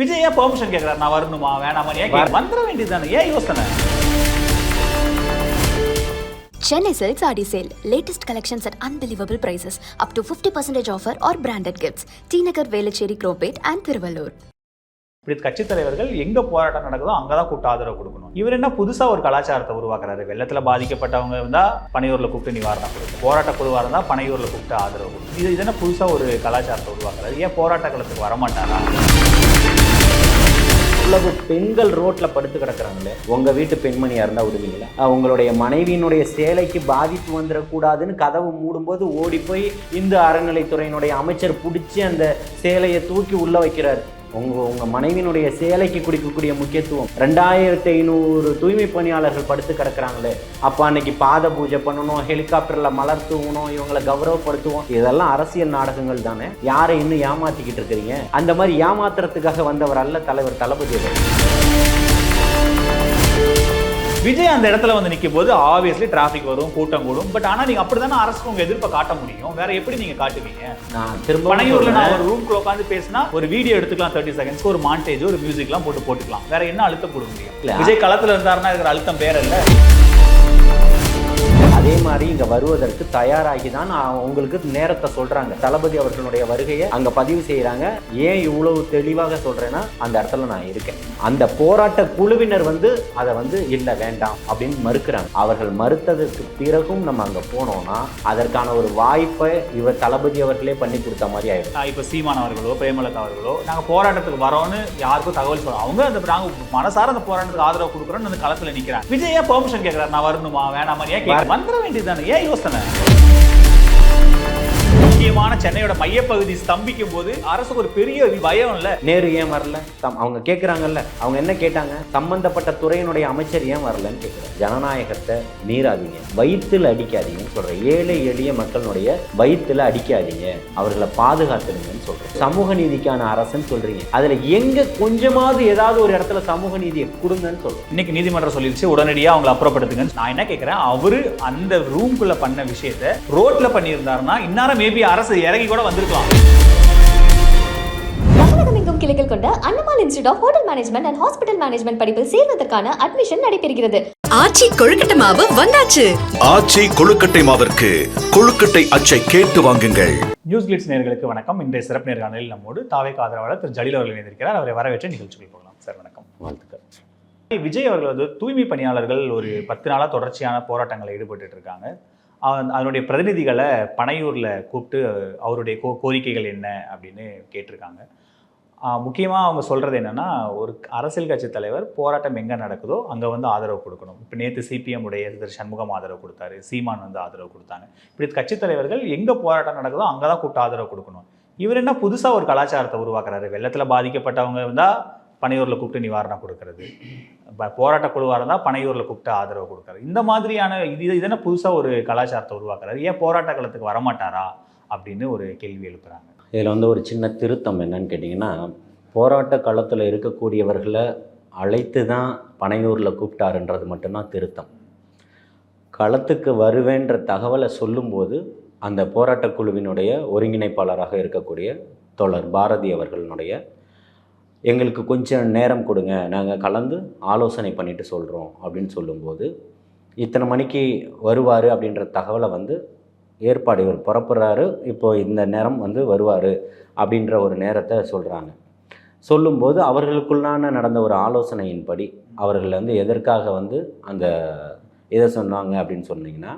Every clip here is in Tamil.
விஜய் ஏன் பெர்மிஷன் கேட்கறாரு நான் வரணுமா? வேணாமா ஏன்? வந்துட வேண்டியதுதானே. ஏன் யோசனை? Chennai Silks Adi Sale. Latest collections at unbelievable prices. Up to 50% offer or branded gifts. T Nagar, Velachery, Cropate and Thiruvallur. இப்படி கட்சி தலைவர்கள் எங்க போராட்டம் நடக்குதோ அங்கதான் கூப்பிட்டு ஆதரவு கொடுக்கணும். இவர் என்ன புதுசா ஒரு கலாச்சாரத்தை உருவாக்குறாரு? வெள்ளத்துல பாதிக்கப்பட்டவங்க இருந்தா பனையூர்ல கூப்பிட்டு நிவாரணம் கொடுக்கும் போராட்ட குழுவா இருந்தா பனையூர்ல கூப்பிட்டு ஆதரவு கொடுக்கும் இது இது என்ன புதுசா ஒரு கலாச்சாரத்தை உருவாக்குறாரு? ஏன் போராட்ட களத்துக்கு வரமாட்டாரா? இவ்வளவு பெண்கள் ரோட்ல படுத்து கிடக்குறாங்களே? உங்க வீட்டு பெண்மணியா இருந்தா விடுவீங்களா உங்களுடைய மனைவியினுடைய சேலைக்கு பாதிப்பு வந்துடக்கூடாதுன்னு கதவு மூடும்போது ஓடி போய் இந்து அறநிலைத்துறையினுடைய அமைச்சர் பிடிச்சி அந்த சேலையை தூக்கி உள்ள வைக்கிறார். உங்கள் உங்கள் மனைவியினுடைய சேலைக்கு கொடுக்கக்கூடிய முக்கியத்துவம். ரெண்டாயிரத்தி ஐநூறு தூய்மை பணியாளர்கள் படுத்து கிடக்குறாங்களே. அப்போ அன்னைக்கு பாத பூஜை பண்ணணும் ஹெலிகாப்டரில் மலர் தூவணும் இவங்களை கௌரவப்படுத்துவோம். இதெல்லாம் அரசியல் நாடகங்கள் தானே. யாரை இன்னும் ஏமாற்றிக்கிட்டு இருக்கிறீங்க? அந்த மாதிரி ஏமாத்துறதுக்காக வந்தவர் அல்ல தலைவர் தளபதி அவர்கள். விஜய் அந்த இடத்துல வந்து நிற்கும் போது ஆப்வியஸ்லி டிராஃபிக் வரும் கூட்டம் கூடும். பட் ஆனா நீங்க அப்படிதானே அரசுக்கு உங்க எதிர்ப்பை காட்ட முடியும்? வேற எப்படி நீங்க காட்டுவீங்க? நான் திரும்ப பனையூர்ல நான் ஒரு ரூம்குள்ள உட்காந்து பேசினா ஒரு வீடியோ எடுத்துக்கலாம் தேர்ட்டி செகண்ட்ஸ்க்கு ஒரு மாண்டேஜ் ஒரு மியூசிக்லாம் போட்டு போட்டுக்கலாம். வேற என்ன அழுத்தம் கொடுக்க முடியும். விஜய் களத்துல இருந்தாருன்னா இருக்கிற அழுத்தம் வேற இல்ல. அதே மாதிரி இங்க வருவதற்கு தயாராகி தான் உங்களுக்கு நேரத்தை சொல்றாங்க. தளபதி அவர்களுடைய வருகையை அங்க பதிவு செய்யறாங்க ஏன் இவ்வளவு தெளிவாக சொல்றேன்னா அந்த இடத்துல நான் இருக்கேன். அந்த போராட்ட குழுவினர் வந்து அதை வந்து இல்ல வேண்டாம் அப்படின்னு மறுக்கிறாங்க. அவர்கள் மறுத்ததற்கு பிறகும் நம்ம அங்க போனோம்னா அதற்கான ஒரு வாய்ப்பை இவர் தளபதி அவர்களே பண்ணி கொடுத்த மாதிரி ஆயிடும். இப்ப சீமான் அவர்களோ பிரேமலதா அவர்களோ நாங்க போராட்டத்துக்கு வரோம்னு யாருக்கும் தகவல் சொல்றோம் அவங்க அந்த நாங்க மனசார அந்த போராட்டத்துக்கு ஆதரவு கொடுக்குறோம்னு அந்த களத்துல நிக்கிறாங்க. விஜய் ஏன் பெர்மிஷன் கேட்கறாரு நான் வரணுமா? வேணாமா ஏன் கேட்கறாரு? வந்துட வேண்டியதுதானே ஏன் யோசனை முக்கியமான சென்னையோட மையப்பகுதி ஸ்தம்பிக்கும் போது அரசுக்கு ஒரு பெரிய பயம் இல்ல? நேரு ஏன் வரல? அவங்க கேட்குறாங்கல்ல அவங்க என்ன கேட்டாங்க? சம்பந்தப்பட்ட துறையினுடைய அமைச்சர் ஏன் வரலன்னு கேட்குறாங்க ஜனநாயகத்தை மீறாதீங்க. வயிற்றுல அடிக்காதீங்கன்னு சொல்கிறேன் ஏழை எளிய மக்களுடைய வயிற்றுல அடிக்காதீங்க. அவர்களை பாதுகாத்துடுங்கன்னு சொல்கிறேன் சமூக நீதிக்கான அரசுன்னு சொல்கிறீங்க அதில் எங்கே கொஞ்சமாவது ஏதாவது ஒரு இடத்துல சமூக நீதியை கொடுங்கன்னு சொல்கிறேன் இன்னைக்கு நீதிமன்றம் சொல்லிருச்சு உடனடியா அவங்களை அப்புறப்படுத்துங்க நான் என்ன கேட்கிறேன் அவரு அந்த ரூம்குள்ள பண்ண விஷயத்த ரோட்ல பண்ணியிருந்தாருன்னா இந்நேரம் மேபி அரசு இறங்கி கூட வந்திருக்கலாம். தமிழகம் எங்கும் கிளைகள் கொண்ட Annamal institute of hotel management and hospital management படிப்பில் சேர்வதற்கான அட்மிஷன் நடைபெறுகிறது. ஆச்சி கொழுக்கட்டை மாவு வந்தாச்சு. ஆச்சி கொழுக்கட்டை மாவிற்கு கொழுக்கட்டை அச்சை கேட்டு வாங்குங்கள். நியூஸ் கிளிட்ஸ் நேர்களுக்கு வணக்கம். இன்றைய சிறப்பு நேர்காணலில் நம்மோடு தாவேக ஆதரவாளர் திரு ஜலீல் அவர்கள் இணைந்திருக்கிறார். அவரை வரவேற்ற நிகழ்ச்சிகள் போகலாம். சார் வணக்கம். வாழ்த்துக்கள். விஜய் அவர்கள் வந்து தூய்மை பணியாளர்கள் ஒரு பத்து நாளா தொடர்ச்சியான போராட்டங்களில் ஈடுபட்டு இருக்காங்க. அதனுடைய பிரதிநிதிகளை பனையூரில் கூப்பிட்டு அவருடைய கோ கோரிக்கைகள் என்ன அப்படின்னு கேட்டிருக்காங்க. முக்கியமாக அவங்க சொல்கிறது என்னென்னா ஒரு அரசியல் கட்சி தலைவர் போராட்டம் எங்கே நடக்குதோ அங்கே வந்து ஆதரவு கொடுக்கணும். இப்போ நேற்று சிபிஎம் உடைய திரு சண்முகம் ஆதரவு கொடுத்தாரு சீமான் வந்து ஆதரவு கொடுத்தாங்க. இப்படி கட்சி தலைவர்கள் எங்கே போராட்டம் நடக்குதோ அங்கே தான் கூப்பிட்டு ஆதரவு கொடுக்கணும். இவர் என்ன புதுசாக ஒரு கலாச்சாரத்தை உருவாக்குறாரு? வெள்ளத்தில் பாதிக்கப்பட்டவங்க இருந்தால் பனையூரில் கூப்பிட்டு நிவாரணம் கொடுக்கறது. ப- போராட்ட குழுவாக இருந்தால் பனையூரில் கூப்பிட்டு ஆதரவு கொடுக்குறது. இந்த மாதிரியான இது இது என்ன புதுசாக ஒரு கலாச்சாரத்தை உருவாக்குறாரு? ஏன் போராட்ட களத்துக்கு வரமாட்டாரா? அப்படின்னு ஒரு கேள்வி எழுப்புறாங்க. இதில் வந்து ஒரு சின்ன திருத்தம் என்னன்னு கேட்டிங்கன்னா போராட்ட களத்தில் இருக்கக்கூடியவர்களை அழைத்து தான் பனையூரில் கூப்பிட்டாருன்றது மட்டும்தான் திருத்தம். களத்துக்கு வருவேன்ற தகவலை சொல்லும்போது அந்த போராட்டக் குழுவினுடைய ஒருங்கிணைப்பாளராக இருக்கக்கூடிய தோழர் பாரதி அவர்களுடைய எங்களுக்கு கொஞ்சம் நேரம் கொடுங்க. நாங்கள் கலந்து ஆலோசனை பண்ணிவிட்டு சொல்கிறோம் அப்படின்னு சொல்லும்போது இத்தனை மணிக்கு வருவார் அப்படின்ற தகவலை வந்து ஏற்பாடு இவர் புறப்படுறாரு. இப்போ இந்த நேரம் வந்து வருவார் அப்படின்ற ஒரு நேரத்தை சொல்கிறாங்க சொல்லும்போது அவர்களுக்குள்ளான நடந்த ஒரு ஆலோசனையின்படி அவர்கள் வந்து எதற்காக வந்து அந்த இதை சொன்னாங்க அப்படின்னு சொன்னீங்கன்னா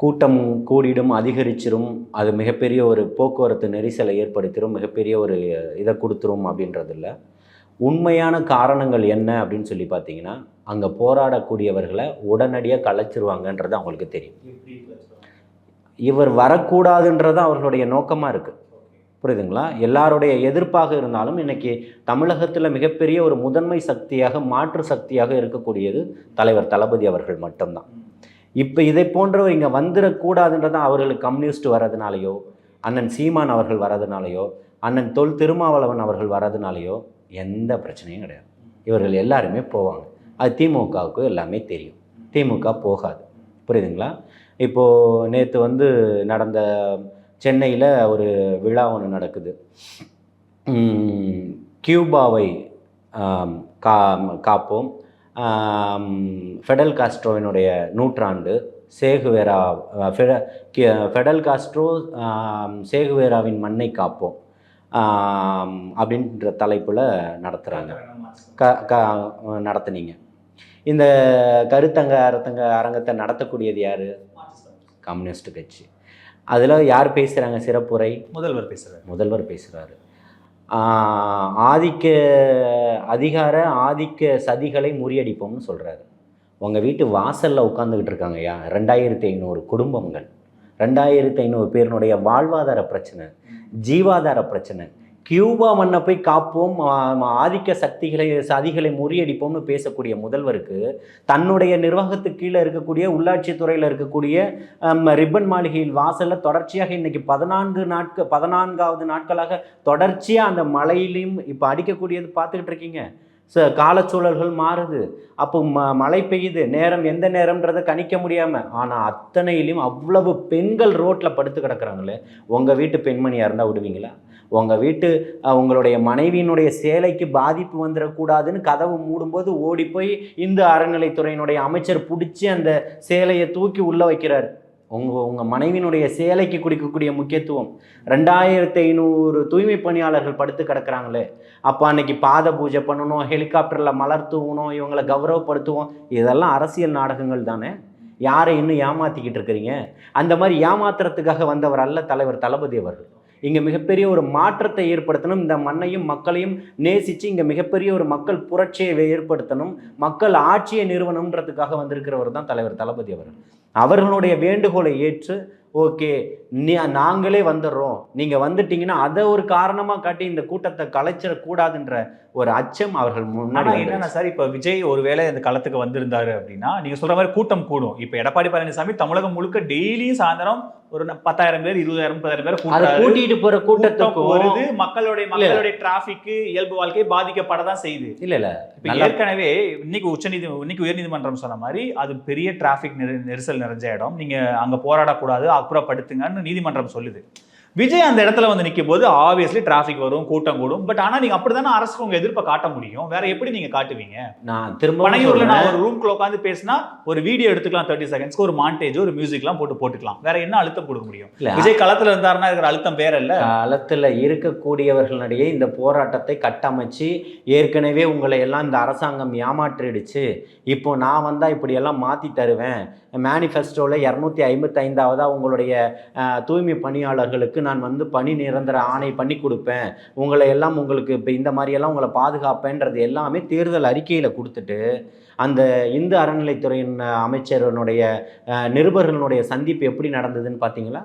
கூட்டம் கூடிடும் அதிகரிச்சிரும் அது மிகப்பெரிய ஒரு போக்குவரத்து நெரிசலை ஏற்படுத்திடும் மிகப்பெரிய ஒரு இதை கொடுத்துரும் அப்படின்றது இல்லை உண்மையான காரணங்கள் என்ன அப்படின்னு சொல்லி பார்த்தீங்கன்னா அங்கே போராடக்கூடியவர்களை உடனடியாக கலைச்சிருவாங்கன்றது அவங்களுக்கு தெரியும். இவர் வரக்கூடாதுன்றது அவர்களுடைய நோக்கமாக இருக்குது புரியுதுங்களா? எல்லாருடைய எதிர்ப்பாக இருந்தாலும் இன்னைக்கு தமிழகத்தில் மிகப்பெரிய ஒரு முதன்மை சக்தியாக மாற்று சக்தியாக இருக்கக்கூடியது தலைவர் தளபதி அவர்கள் மட்டும்தான். இப்போ இதை போன்றவர் இங்கே வந்துடக்கூடாதுன்றதான் அவர்களுக்கு கம்யூனிஸ்ட் வர்றதுனாலையோ அண்ணன் சீமான் அவர்கள் வர்றதுனாலையோ அண்ணன் தொல் திருமாவளவன் அவர்கள் வர்றதுனாலையோ எந்த பிரச்சனையும் கிடையாது. இவர்கள் எல்லாருமே போவாங்க. அது திமுகவுக்கு எல்லாமே தெரியும். திமுக போகாது. புரியுதுங்களா? இப்போது நேற்று வந்து நடந்த சென்னையில் ஒரு விழா ஒன்று நடக்குது. கியூபாவை கா காப்போம். ஃபெடல் காஸ்ட்ரோவினுடைய நூற்றாண்டு சேகுவேரா ஃபெடல் காஸ்ட்ரோ சேகுவேராவின் மண்ணை காப்போம் அப்படின்ற தலைப்பில் நடத்துகிறாங்க க க நடத்துனீங்க. இந்த கருத்தங்க அரத்தங்க அரங்கத்தை நடத்தக்கூடியது யார்? கம்யூனிஸ்ட் கட்சி. அதில் யார் பேசுகிறாங்க சிறப்புரை? முதல்வர் பேசுறாரு. முதல்வர் பேசுகிறாரு ஆதிக்க அதிகார ஆதிக்க சதிகளை முறியடிப்போம்னு சொல்கிறாரு உங்கள் வீட்டு வாசலில் உட்காந்துக்கிட்டு இருக்காங்க யா ரெண்டாயிரத்தி ஐநூறு குடும்பங்கள் ரெண்டாயிரத்தி ஐநூறு பேருனுடைய வாழ்வாதார பிரச்சனை ஜீவாதார பிரச்சனை கியூபா மண்ணை போய் காப்போம் ஆதிக்க சக்திகளை சதிகளை முறியடிப்போம்னு பேசக்கூடிய முதல்வருக்கு தன்னுடைய நிர்வாகத்துக்கு கீழே இருக்கக்கூடிய உள்ளாட்சித்துறையில் இருக்கக்கூடிய ரிப்பன் மாளிகையில் வாசலில் தொடர்ச்சியாக இன்னைக்கு பதினான்கு நாட்கள் பதினான்காவது நாட்களாக தொடர்ச்சியாக அந்த மழையிலையும் இப்போ அடிக்கக்கூடியது பார்த்துக்கிட்டு இருக்கீங்க. ச காலச்சூழல்கள் மாறுது. அப்போ ம மழை பெய்யுது. நேரம் எந்த நேரம்ன்றதை கணிக்க முடியாமல் ஆனால் அத்தனையிலையும் அவ்வளவு பெண்கள் ரோட்டில் படுத்து கிடக்குறாங்களே. உங்கள் வீட்டு பெண்மணியாக இருந்தால் விடுவீங்களா? உங்கள் வீட்டு உங்களுடைய மனைவியினுடைய சேலைக்கு பாதிப்பு வந்துடக்கூடாதுன்னு கதவு மூடும்போது ஓடி போய் இந்து அறநிலைத்துறையினுடைய அமைச்சர் பிடிச்சி அந்த சேலையை தூக்கி உள்ளே வைக்கிறார். உங்கள் உங்கள் மனைவியினுடைய சேலைக்கு குடிக்கக்கூடிய முக்கியத்துவம். ரெண்டாயிரத்தி ஐநூறு தூய்மை பணியாளர்கள் படுத்து கிடக்குறாங்களே. அப்போ அன்னைக்கு பாத பூஜை பண்ணணும் ஹெலிகாப்டரில் மலர் தூவணும் இவங்களை கௌரவப்படுத்துவோம். இதெல்லாம் அரசியல் நாடகங்கள் தானே. யாரை இன்னும் ஏமாத்திக்கிட்டு இருக்கிறீங்க? அந்த மாதிரி ஏமாத்துறதுக்காக வந்தவர் அல்ல தலைவர் தளபதி அவர்கள். இங்கே மிகப்பெரிய ஒரு மாற்றத்தை ஏற்படுத்தணும். இந்த மண்ணையும் மக்களையும் நேசித்து இங்கே மிகப்பெரிய ஒரு மக்கள் புரட்சியை ஏற்படுத்தணும். மக்கள் ஆட்சியை நிறுவனம்ன்றதுக்காக வந்திருக்கிறவர் தான் தலைவர் தளபதி அவர்கள். அவர்களுடைய வேண்டுகோளை ஏற்று ஓகே நாங்களே வந்துடுறோம். நீங்கள் வந்துட்டீங்கன்னா அதை ஒரு காரணமாக காட்டி இந்த கூட்டத்தை கலைச்சிடக்கூடாதுன்ற ஒரு அச்சம் அவர்கள் முன்னாடி. என்னன்னா சார் இப்ப விஜய் ஒருவேளை இந்த களத்துக்கு வந்திருந்தாரு அப்படின்னா நீங்க சொல்ற மாதிரி கூட்டம் கூடும். இப்ப எடப்பாடி பழனிசாமி தமிழகம் முழுக்க டெய்லியும் சாயந்தரம் ஒரு ந- பத்தாயிரம் பேர் இருபதாயிரம் முப்பதாயிரம் பேர். கூட்டிட்டு போற கூட்டம் கூட்டத்துக்கும் வருது. மக்களுடைய மக்களுடைய டிராபிக் இயல்பு வாழ்க்கை பாதிக்கப்பட தான் செய்யுது. இல்ல இல்ல. ஏற்கனவே இன்னைக்கு உச்சநீதி இன்னைக்கு உயர்நீதிமன்றம் சொன்ன மாதிரி அது பெரிய டிராபிக் நெரிசல் நிறைஞ்ச இடம். நீங்க அங்க போராடக்கூடாது அப்புறப்படுத்துங்கன்னு நீதிமன்றம் சொல்லுது. விஜய் அந்த இடத்துல வந்து நிற்கும் போது ஆப்வியஸ்லி டிராபிக் வரும் கூட்டம் கூடும். பட் ஆனா நீங்க அப்படிதானே அரசுக்கு உங்க எதிர்ப்பை காட்ட முடியும்? வேற எப்படி நீங்க காட்டுவீங்க? நான் திரும்ப பனையூர்ல நான் ஒரு ரூம்குள்ள உட்காந்து பேசினா ஒரு வீடியோ எடுத்துக்கலாம் தேர்ட்டி செகண்ட்ஸ்க்கு ஒரு மாண்டேஜ் ஒரு மியூசிக்லாம் போட்டு போட்டுக்கலாம். வேற என்ன அழுத்தம் கொடுக்க முடியும்? விஜய் களத்துல இருந்தாருன்னா இருக்கிற அழுத்தம் வேற இல்ல. களத்தில் இருக்கக்கூடியவர்களிடையே இந்த போராட்டத்தை கட்டமைச்சு ஏற்கனவே உங்களை எல்லாம் இந்த அரசாங்கம் ஏமாற்றிடுச்சு. இப்போ நான் வந்தால் இப்படியெல்லாம் மாற்றி தருவேன். மேனிஃபெஸ்டோவில் இரநூத்தி ஐம்பத்தைந்தாவதாக உங்களுடைய தூய்மை பணியாளர்களுக்கு நான் வந்து பணி நிரந்தர ஆணை பண்ணி கொடுப்பேன். உங்களை எல்லாம் உங்களுக்கு இப்போ இந்த மாதிரியெல்லாம் உங்களை பாதுகாப்பேன்றது எல்லாமே தேர்தல் அறிக்கையில் கொடுத்துட்டு அந்த இந்து அறநிலைத்துறையின் அஹ், அமைச்சரனுடைய நிருபர்களுடைய சந்திப்பு எப்படி நடந்ததுன்னு பார்த்தீங்களா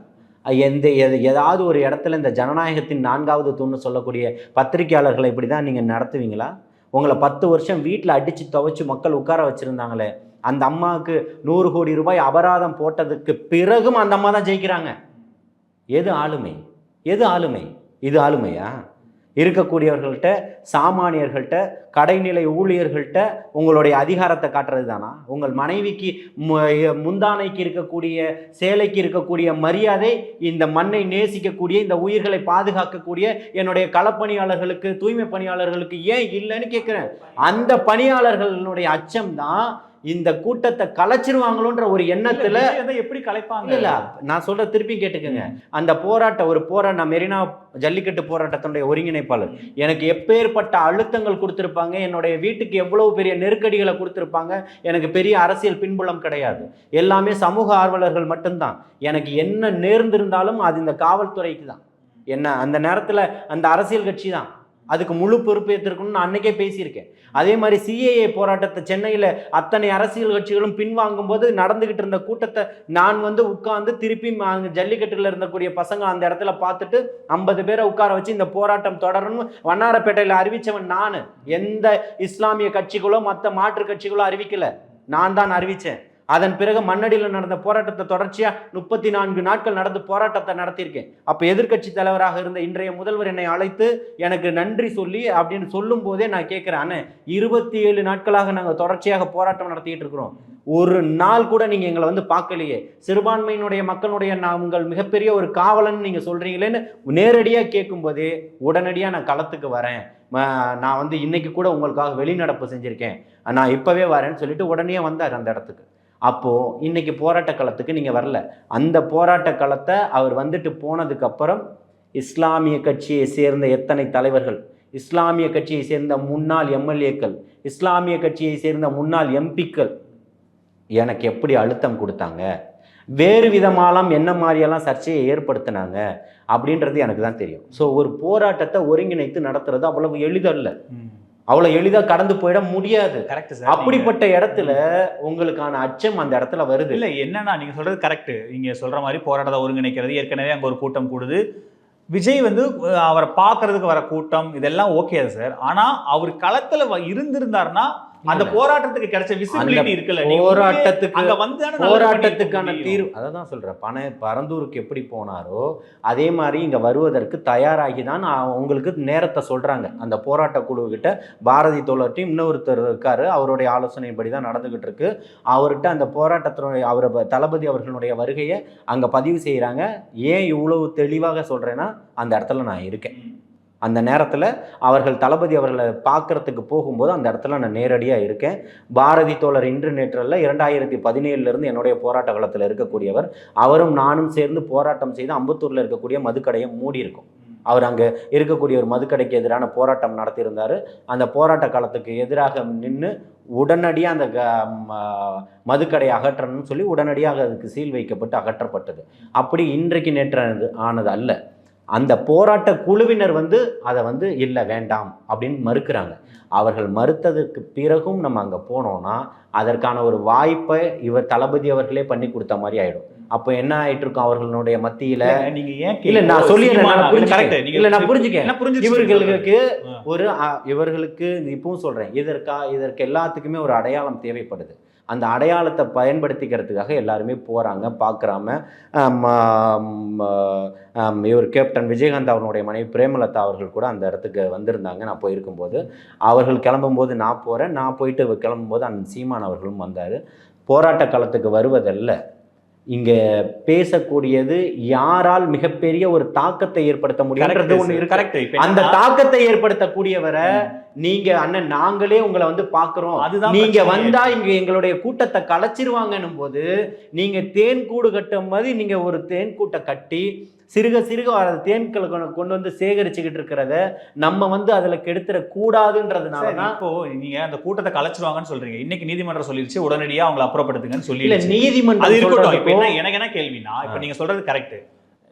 எந்த எது ஏதாவது ஒரு இடத்துல இந்த ஜனநாயகத்தின் நான்காவது தூண் சொல்லக்கூடிய பத்திரிகையாளர்களை இப்படி தான் நீங்கள் நடத்துவீங்களா? உங்களை பத்து வருஷம் வீட்டில் அடித்து துவைச்சு மக்கள் உட்கார வச்சுருந்தாங்களே அந்த அம்மாவுக்கு நூறு கோடி ரூபாய் அபராதம் போட்டதுக்கு பிறகும் அந்த அம்மா தான் ஜெயிக்கிறாங்க. எது ஆளுமை? எது ஆளுமை? இது ஆளுமையா? இருக்கக்கூடியவர்கள்ட்ட சாமானியர்கள்ட்ட கடைநிலை ஊழியர்கள்ட்ட உங்களுடைய அதிகாரத்தை காட்டுறது தானா? உங்கள் மனைவிக்கு முந்தானைக்கு இருக்கக்கூடிய சேலைக்கு இருக்கக்கூடிய மரியாதை இந்த மண்ணை நேசிக்கக்கூடிய இந்த உயிர்களை பாதுகாக்கக்கூடிய என்னுடைய களப்பணியாளர்களுக்கு தூய்மை பணியாளர்களுக்கு ஏன் இல்லைன்னு கேட்குறேன். அந்த பணியாளர்களுடைய அச்சம் தான் இந்த கூட்டத்தை கலைச்சிருவாங்களோன்ற ஒரு எண்ணத்துல எப்படி கலைப்பாங்க? இல்ல நான் சொல்ற திருப்பி கேட்டுக்கோங்க. அந்த போராட்ட ஒரு போரா நான் மெரினா ஜல்லிக்கட்டு போராட்டத்தினுடைய ஒருங்கிணைப்பாளர். எனக்கு எப்பேற்பட்ட அழுத்தங்கள் கொடுத்துருப்பாங்க என்னுடைய வீட்டுக்கு எவ்வளவு பெரிய நெருக்கடிகளை கொடுத்துருப்பாங்க எனக்கு பெரிய அரசியல் பின்புலம் கிடையாது. எல்லாமே சமூக ஆர்வலர்கள் மட்டும்தான். எனக்கு என்ன நேர்ந்திருந்தாலும் அது இந்த காவல்துறைக்கு தான். என்ன அந்த நேரத்தில் அந்த அரசியல் கட்சி தான். அதுக்கு முழு பொறுப்பேற்றிருக்கணும்னு நான் அன்னைக்கே பேசியிருக்கேன். அதே மாதிரி சிஏஏ போராட்டத்தை சென்னையில் அத்தனை அரசியல் கட்சிகளும் பின்வாங்கும் போது நடந்துகிட்டு இருந்த கூட்டத்தை நான் வந்து உட்கார்ந்து திருப்பி அங்கே ஜல்லிக்கட்டில் இருந்தக்கூடிய பசங்க அந்த இடத்துல பார்த்துட்டு ஐம்பது பேரை உட்கார வச்சு இந்த போராட்டம் தொடரணும் வண்ணாரப்பேட்டையில் அறிவித்தவன் நான். எந்த இஸ்லாமிய கட்சிகளோ மற்ற மாற்று கட்சிகளோ அறிவிக்கல. நான் தான் அறிவித்தேன் அதன் பிறகு மண்ணடியில் நடந்த போராட்டத்தை தொடர்ச்சியாக முப்பத்தி நான்கு நாட்கள் நடந்து போராட்டத்தை நடத்தியிருக்கேன். அப்போ எதிர்க்கட்சி தலைவராக இருந்த இன்றைய முதல்வர் என்னை அழைத்து எனக்கு நன்றி சொல்லி அப்படின்னு சொல்லும் போதே நான் கேட்குறேன் அண்ணே இருபத்தி ஏழு நாட்களாக நாங்கள் தொடர்ச்சியாக போராட்டம் நடத்திட்டு இருக்கிறோம். ஒரு நாள் கூட நீங்கள் எங்களை வந்து பார்க்கலையே. சிறுபான்மையினுடைய மக்களுடைய நான் உங்கள் மிகப்பெரிய ஒரு காவலன் நீங்கள் சொல்கிறீங்களேன்னு நேரடியாக கேட்கும்போதே உடனடியாக நான் களத்துக்கு வரேன். நான் வந்து இன்னைக்கு கூட உங்களுக்காக வெளிநடப்பு செஞ்சுருக்கேன். நான் இப்போவே வரேன்னு சொல்லிட்டு உடனே வந்தார் அந்த இடத்துக்கு. அப்போது இன்றைக்கி போராட்ட களத்துக்கு நீங்கள் வரல. அந்த போராட்ட களத்தை அவர் வந்துட்டு போனதுக்கப்புறம் இஸ்லாமிய கட்சியை சேர்ந்த எத்தனை தலைவர்கள்? இஸ்லாமிய கட்சியை சேர்ந்த முன்னாள் எம்எல்ஏக்கள் இஸ்லாமிய கட்சியை சேர்ந்த முன்னாள் எம்பிக்கள் எனக்கு எப்படி அழுத்தம் கொடுத்தாங்க? வேறு விதமாலாம் என்ன மாதிரியெல்லாம் சர்ச்சையை ஏற்படுத்தினாங்க? அப்படின்றது எனக்கு தான் தெரியும். ஸோ ஒரு போராட்டத்தை ஒருங்கிணைத்து நடத்துறது அவ்வளவு எளிதல்ல. அவ்வளோ எளிதாக கடந்து போயிட முடியாது. கரெக்ட் சார் அப்படிப்பட்ட இடத்துல உங்களுக்கான அச்சம் அந்த இடத்துல வருது. இல்ல என்னன்னா நீங்க சொல்றது கரெக்ட் நீங்க சொல்ற மாதிரி போராட்டத்தை ஒருங்கிணைக்கிறது ஏற்கனவே அங்க ஒரு கூட்டம் கூடுது. விஜய் வந்து அவரை பார்க்கறதுக்கு வர கூட்டம் இதெல்லாம் ஓகே சார் ஆனா அவர் களத்துல இருந்திருந்தாருன்னா அந்த. போராட்டத்துக்கு கிடைச்ச விசிபிலிட்டி இருக்குல்ல. போராட்டத்துக்கு அங்க வந்து போராட்டத்துக்கான தீர்வு. அதை தான் சொல்கிறேன் பண பரந்தூருக்கு எப்படி போனாரோ அதே மாதிரி இங்கே வருவதற்கு தயாராகி தான் உங்களுக்கு நேரத்தை சொல்கிறாங்க அந்த போராட்ட குழுக்கிட்ட பாரதி தோழர்ட்டையும் இன்னொருத்தர் இருக்காரு. அவருடைய ஆலோசனைப்படி தான் நடந்துக்கிட்டு இருக்கு. அவர்கிட்ட அந்த போராட்டத்தினுடைய அவர் தளபதி அவர்களுடைய வருகையை அங்கே பதிவு செய்கிறாங்க ஏன் இவ்வளவு தெளிவாக சொல்கிறேன்னா அந்த இடத்துல நான் இருக்கேன். அந்த நேரத்தில் அவர்கள் தளபதி அவர்களை பார்க்குறதுக்கு போகும்போது அந்த இடத்துல நான் நேரடியாக இருக்கேன். பாரதி தோழர் இன்று நேற்றல்ல இரண்டாயிரத்தி பதினேழுலேருந்து என்னுடைய போராட்ட காலத்தில் இருக்கக்கூடியவர். அவரும் நானும் சேர்ந்து போராட்டம் செய்து அம்பத்தூரில் இருக்கக்கூடிய மதுக்கடையை மூடி இருக்கும். அவர் அங்கே இருக்கக்கூடிய ஒரு மதுக்கடைக்கு எதிரான போராட்டம் நடத்தியிருந்தார். அந்த போராட்ட காலத்துக்கு எதிராக நின்று உடனடியாக அந்த க- ம- மதுக்கடையை அகற்றணும்னு சொல்லி உடனடியாக அதுக்கு சீல் வைக்கப்பட்டு அகற்றப்பட்டது. அப்படி இன்றைக்கு நேற்று ஆனது அல்ல. அந்த போராட்ட குழுவினர் வந்து அதை வந்து இல்லை வேண்டாம் அப்படின்னு மறுக்கிறாங்க. அவர்கள் மறுத்ததுக்கு பிறகும் நம்ம அங்கே போனோம்னா அதற்கான ஒரு வாய்ப்பை இவர் தளபதி அவர்களே பண்ணி கொடுத்த மாதிரி ஆயிடும். அப்போ என்ன ஆயிட்டு இருக்கும் அவர்களுடைய மத்தியில? நீங்க ஏன் இல்ல நான் சொல்லிடுறேன். இல்ல நான் புரிஞ்சுக்கேன் இவர்களுக்கு. ஒரு இவர்களுக்கு இப்பவும் சொல்றேன் இதற்கா இதற்கு எல்லாத்துக்குமே ஒரு அடையாளம் தேவைப்படுது. அந்த அடையாளத்தை பயன்படுத்திக்கிறதுக்காக எல்லாருமே போறாங்க பார்க்குறாம இவர் கேப்டன் விஜயகாந்த் அவர்களுடைய மனைவி பிரேமலதா அவர்கள் கூட அந்த இடத்துக்கு வந்திருந்தாங்க. நான் போயிருக்கும்போது அவர்கள் கிளம்பும்போது நான் போகிறேன் நான் போயிட்டு கிளம்பும்போது அந்த சீமான் அவர்களும் வந்தார். போராட்ட களத்துக்கு வருவதல்ல. இங்கே பேசக்கூடியது யாரால் மிகப்பெரிய ஒரு தாக்கத்தை ஏற்படுத்த கரெக்ட் அந்த தாக்கத்தை ஏற்படுத்தக்கூடியவரை நீங்க அண்ணன் நாங்களே உங்களை வந்து பாக்குறோம் அதுதான் நீங்க. வந்தா இங்க எங்களுடைய கூட்டத்தை கலைச்சிருவாங்கன்னும் போது நீங்க தேன் கூடு கட்டும் மாதிரி நீங்க ஒரு தேன் கூட்டை கட்டி சிறுக சிறுக வர தேன்களை கொண்டு- வந்து சேகரிச்சுக்கிட்டு இருக்கிறத நம்ம வந்து அதுல கெடுத்துட கூடாதுன்றதுனால இப்போ நீங்க அந்த கூட்டத்தை கலைச்சிருவாங்கன்னு சொல்றீங்க. இன்னைக்கு நீதிமன்றம் சொல்லிருச்சு. உடனடியா அவங்களை அப்புறப்படுத்துங்கன்னு சொல்லி நீதிமன்றம் எனக்கு என்ன கேள்வினா இப்ப நீங்க சொல்றது கரெக்ட்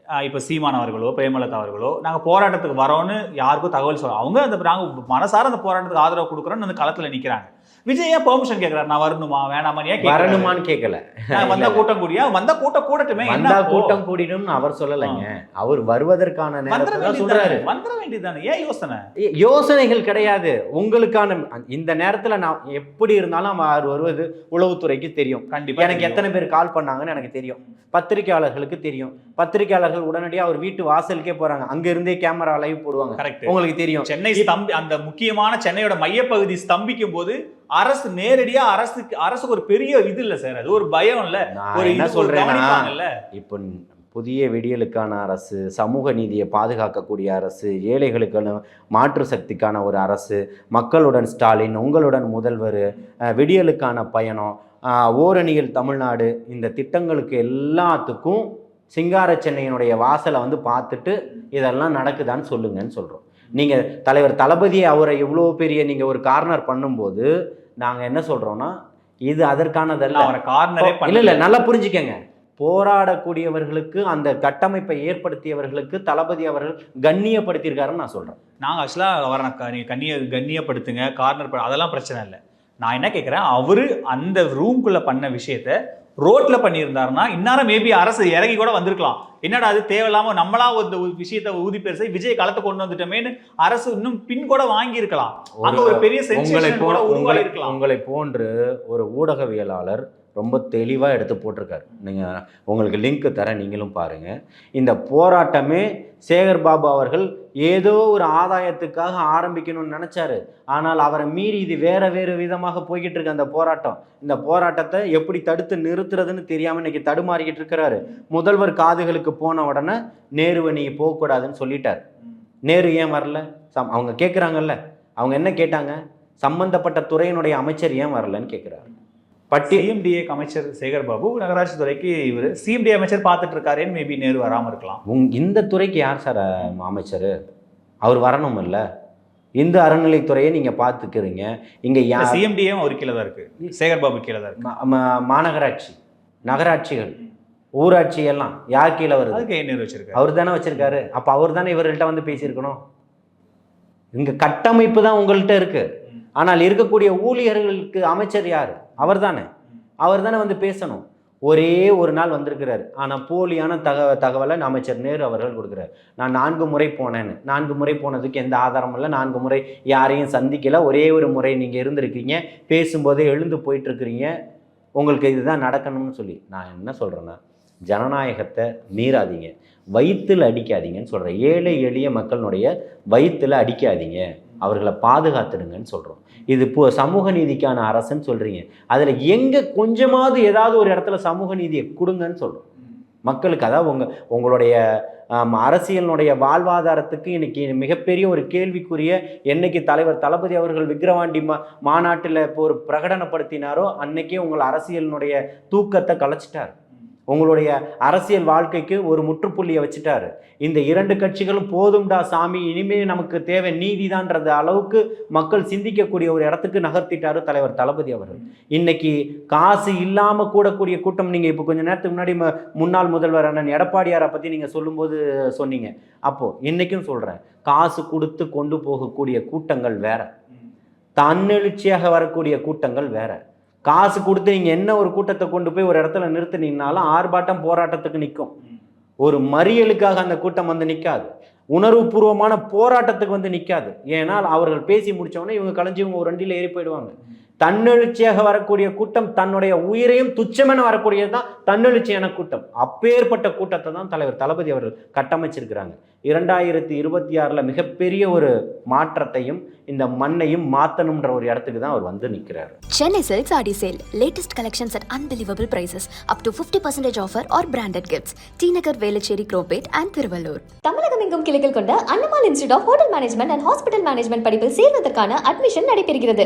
இப்போ சீமான் அவர்களோ பிரேமலதா அவர்களோ நாங்கள் போராட்டத்துக்கு வரோன்னு யாருக்கும் தகவல் சொல்ல அவங்க அந்த நாங்கள் மனசார அந்த போராட்டத்துக்கு ஆதரவு கொடுக்குறோன்னு அந்த களத்தில் நிற்கிறாங்க விஜய் ஏன் பெர்மிஷன் கேக்குறாரு? நான் வரணுமா? வேணாமா ஏன்? வரணுமான்னு கேட்கல வந்த கூட்டம் கூடியா? வந்த கூட்டம் கூடட்டுமே வந்தா? கூட்டம் கூடிடும்னு அவர் சொல்லலைங்க. அவர் வருவதற்கான நேரத்தை சொல்றாரு. வந்துட வேண்டியதுதானே ஏன் யோசனை? யோசனைகள் கிடையாது. உங்களுக்கான இந்த நேரத்துல நான் எப்படி இருந்தாலும் அவர் வருவது உளவுத்துறைக்கு தெரியும். கண்டிப்பா எனக்கு. எத்தனை பேர் கால் பண்ணாங்கன்னு எனக்கு தெரியும். பத்திரிக்கையாளர்களுக்கு தெரியும். பத்திரிக்கையாளர்கள் உடனடியாக அவர் வீட்டு வாசலுக்கே போறாங்க. அங்க இருந்தே கேமரா லைவ் போடுவாங்க. உங்களுக்கு தெரியும். சென்னை ஸ்தம்பி அந்த முக்கியமான சென்னையோட மையப்பகுதி ஸ்தம்பிக்கும் போது அரசு நேரடியா அரசுக்கு அரசுக்கு ஒரு பெரிய இது இல்ல சார். அது ஒரு பயம் இல்ல. ஒரு என்ன கவனிப்பாங்கல்ல. இப்போ புதிய விடியலுக்கான அரசு சமூக நீதியை பாதுகாக்கக்கூடிய அரசு ஏழைகளுக்கான மாற்று சக்திக்கான ஒரு அரசு மக்களுடன் ஸ்டாலின் உங்களுடன் முதல்வர் விடியலுக்கான பயணம் ஓரணியில் தமிழ்நாடு இந்த திட்டங்களுக்கு எல்லாத்துக்கும் சிங்கார சென்னையினுடைய வாசலை வந்து பார்த்துட்டு இதெல்லாம் நடக்குதான்னு சொல்லுங்கன்னு சொல்கிறோம் நீங்கள் தலைவர் தளபதி அவரை இவ்வளோ பெரிய நீங்கள் ஒரு கார்னர் பண்ணும்போது நாங்கள் என்ன சொல்கிறோன்னா இது அதற்கானதல்ல. அவரை கார்னரே இல்ல இல்ல நல்லா புரிஞ்சுக்கங்க. போராடக்கூடியவர்களுக்கு அந்த கட்டமைப்பை ஏற்படுத்தியவர்களுக்கு தளபதி அவர்கள் கண்ணியப்படுத்தியிருக்காருன்னு நான் சொல்றேன். நாங்க ஆக்சுவலா அவரை நான் க- நீங்க கண்ணிய கண்ணியப்படுத்துங்க கார்னர் அதெல்லாம் பிரச்சனை இல்லை. நான் என்ன கேட்குறேன் அவரு அந்த ரூம்குள்ள பண்ண விஷயத்த ரோட்ல பண்ணியிருந்தாருன்னா இந்நேரம் மேபி அரசு இறங்கி கூட வந்திருக்கலாம். என்னடா அது தேவையில்லாம நம்மளா ஒரு விஷயத்தை ஊதி பெருசை விஜய் களத்தை கொண்டு வந்துட்டோமேன்னு அரசு இன்னும் பின் கூட வாங்கி இருக்கலாம் அங்க ஒரு பெரிய சென்சேஷன் கூட உருவாகி உங்களை இருக்கலாம் உங்களை போன்று ஒரு ஊடகவியலாளர் ரொம்ப தெளிவாக எடுத்து போட்டிருக்காரு. நீங்கள் உங்களுக்கு லிங்க்கு தரேன் நீங்களும் பாருங்கள் இந்த போராட்டமே சேகர் பாபு அவர்கள் ஏதோ ஒரு ஆதாயத்துக்காக ஆரம்பிக்கணும்னு நினச்சாரு. ஆனால் அவரை மீறி இது வேறு வேறு விதமாக போய்கிட்டு இருக்கு அந்த போராட்டம். இந்த போராட்டத்தை எப்படி தடுத்து நிறுத்துறதுன்னு தெரியாமல் இன்னைக்கு தடுமாறிக்கிட்டு இருக்கிறாரு. முதல்வர் காதுகளுக்கு போன உடனே நேருவை நீ போகக்கூடாதுன்னு சொல்லிட்டார். நேரு ஏன் வரல? சம் அவங்க கேட்குறாங்கல்ல அவங்க என்ன கேட்டாங்க? சம்பந்தப்பட்ட துறையினுடைய அமைச்சர் ஏன் வரலன்னு கேட்குறாரு பட்டி சிஎம்டிஏ அமைச்சர் சேகர் பாபு நகராட்சி துறைக்கு இவர் சிஎம்டி அமைச்சர் பார்த்துட்டு இருக்காருன்னு மேபி நேரு வராம இருக்கலாம். உங் இந்த துறைக்கு யார் சார் அமைச்சர்? அவர் வரணும் இல்ல இந்த அறநிலைத்துறையை நீங்கள் பார்த்துக்கிறீங்க. இங்கே யா சிஎம்டிஏ அவர் கீழே தான் இருக்கு. சேகர் பாபு கீழே தான் இருக்கு. மாநகராட்சி நகராட்சிகள் ஊராட்சி எல்லாம் யார் கீழே வருது? அதுக்கு நேரு வச்சிருக்காரு. அவர் தானே வச்சிருக்காரு. அப்போ அவர் தானே இவர்கள்ட்ட வந்து பேசியிருக்கணும்? இங்க கட்டமைப்பு தான் உங்கள்கிட்ட இருக்கு. ஆனால் இருக்கக்கூடிய ஊழியர்களுக்கு அமைச்சர் யார்? அவர் தானே அவர் தானே வந்து பேசணும். ஒரே ஒரு நாள் வந்திருக்கிறார். ஆனால் போலியான தக தகவலை அமைச்சர் நேரு அவர்கள் கொடுக்குறாரு. நான் நான்கு முறை போனேன்னு. நான்கு முறை போனதுக்கு எந்த ஆதாரமும் இல்லை. நான்கு முறை யாரையும் சந்திக்கல. ஒரே ஒரு முறை நீங்கள் இருந்திருக்கீங்க. பேசும்போதே எழுந்து போயிட்டுருக்குறீங்க. உங்களுக்கு இதுதான் நடக்கணும்னு சொல்லி. நான் என்ன சொல்கிறேன்னா ஜனநாயகத்தை மீறாதீங்க. வயிற்றில் அடிக்காதீங்கன்னு சொல்கிறேன் ஏழை எளிய மக்களினுடைய வயிற்றில் அடிக்காதீங்க. அவர்களை பாதுகாத்துடுங்கன்னு சொல்கிறோம் இது இப்போ சமூக நீதிக்கான அரசுன்னு சொல்கிறீங்க அதில் எங்கே கொஞ்சமாவது ஏதாவது ஒரு இடத்துல சமூக நீதியை கொடுங்கன்னு சொல்கிறோம் மக்களுக்கு அதாவது உங்கள் உங்களுடைய அரசியலினுடைய வாழ்வாதாரத்துக்கு இன்னைக்கு மிகப்பெரிய ஒரு கேள்விக்குரிய என்னைக்கு தலைவர் தளபதி அவர்கள் விக்கிரவாண்டி மா மாநாட்டில் இப்போ ஒரு பிரகடனப்படுத்தினாரோ அன்னைக்கே உங்கள் அரசியலினுடைய தூக்கத்தை கலைச்சிட்டார். உங்களுடைய அரசியல் வாழ்க்கைக்கு ஒரு முற்றுப்புள்ளியை வச்சுட்டாரு. இந்த இரண்டு கட்சிகளும் போதும்டா சாமி இனிமே நமக்கு தேவை நீதிதான்றது அளவுக்கு மக்கள் சிந்திக்கக்கூடிய ஒரு இடத்துக்கு நகர்த்திட்டாரு தலைவர் தளபதி அவர்கள். இன்னைக்கு காசு இல்லாமல் கூடக்கூடிய கூட்டம் நீங்கள் இப்போ கொஞ்சம் நேரத்துக்கு முன்னாடி முன்னாள் முதல்வர் அண்ணன் எடப்பாடியாரை பற்றி நீங்கள் சொல்லும்போது சொன்னீங்க. அப்போ இன்னைக்கும் சொல்கிறேன் காசு கொடுத்து கொண்டு போகக்கூடிய கூட்டங்கள் வேற. தன்னெழுச்சியாக வரக்கூடிய கூட்டங்கள் வேற. காசு கொடுத்து நீங்கள் என்ன ஒரு கூட்டத்தை கொண்டு போய் ஒரு இடத்துல நிறுத்தினீங்கனாலும் ஆர்ப்பாட்டம் போராட்டத்துக்கு நிற்கும் ஒரு மறியலுக்காக அந்த கூட்டம் வந்து நிற்காது உணர்வுபூர்வமான போராட்டத்துக்கு வந்து நிற்காது ஏனால் அவர்கள் பேசி முடித்தவொடனே இவங்க கலைஞ்சி இவங்க ஒரு வண்டியில் ஏறி போயிடுவாங்க. தன்னெழுச்சியாக வரக்கூடிய கூட்டம் தன்னுடைய உயிரையும் துச்சமென வரக்கூடியது தான் தன்னெழுச்சியான கூட்டம் அப்பேற்பட்ட கூட்டத்தை தான் தலைவர் தளபதி அவர்கள் கட்டமைச்சிருக்கிறாங்க இரண்டாயிரத்தி இருபத்தி ஆறில் மிகப்பெரிய ஒரு மாற்றத்தையும் இந்த மண்ணையும் மாற்றணுன்ற ஒரு இடத்துக்கு தான் அவர் வந்து நிற்கிறார் Chennai Silks Adi Sale. Latest collections at unbelievable prices. Up to 50% offer or branded gifts. T Nagar, Velachery, Cropate and Thiruvallur. தமிழகம் எங்கும் கிளைகள் கொண்ட Annamal institute of hotel management and hospital management படிப்பில் சேர்வதற்கான அட்மிஷன் நடைபெறுகிறது